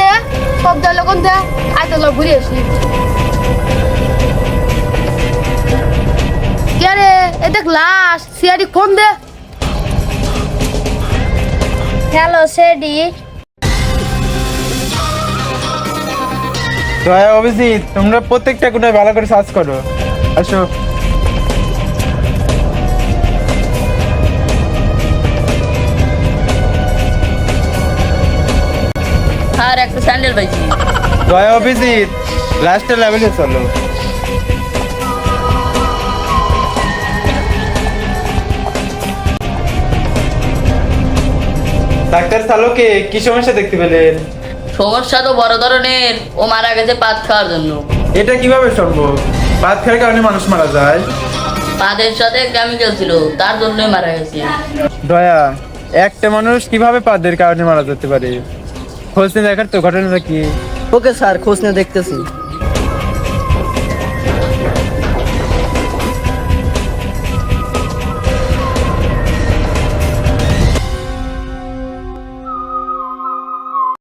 রে? সব দল কোন দে ঘুরে আসি। কে রে? এ দেখ লাশ। ফোন দে। হ্যালো সেডি তো হ্যাঁ অভিজিৎ তোমরা প্রত্যেকটা কোনায় ভালো করে সার্চ করো। আসো। আর একটা স্যান্ডেল পাইছি। দয়া অভিজিৎ লাস্টের লেভেলে চলো। ডাক্তার সালোকে কি সমস্যা দেখতে পেলেন? সমস্যা তো বড় ধরনের ও মারা গেছে পাত খাওয়ার জন্য। এটা কীভাবে সম্ভব? ভাত খাওয়ার কারণে মানুষ মারা যায়? পাদের সাথে কেমিক্যাল ছিল তার জন্যই মারা গেছে। দয়া একটা মানুষ কীভাবে পাদের কারণে মারা যেতে পারে? খোঁজ নিয়ে দেখার তো ঘটনাটা কি? ওকে স্যার খোঁজ নিয়ে দেখতেছি।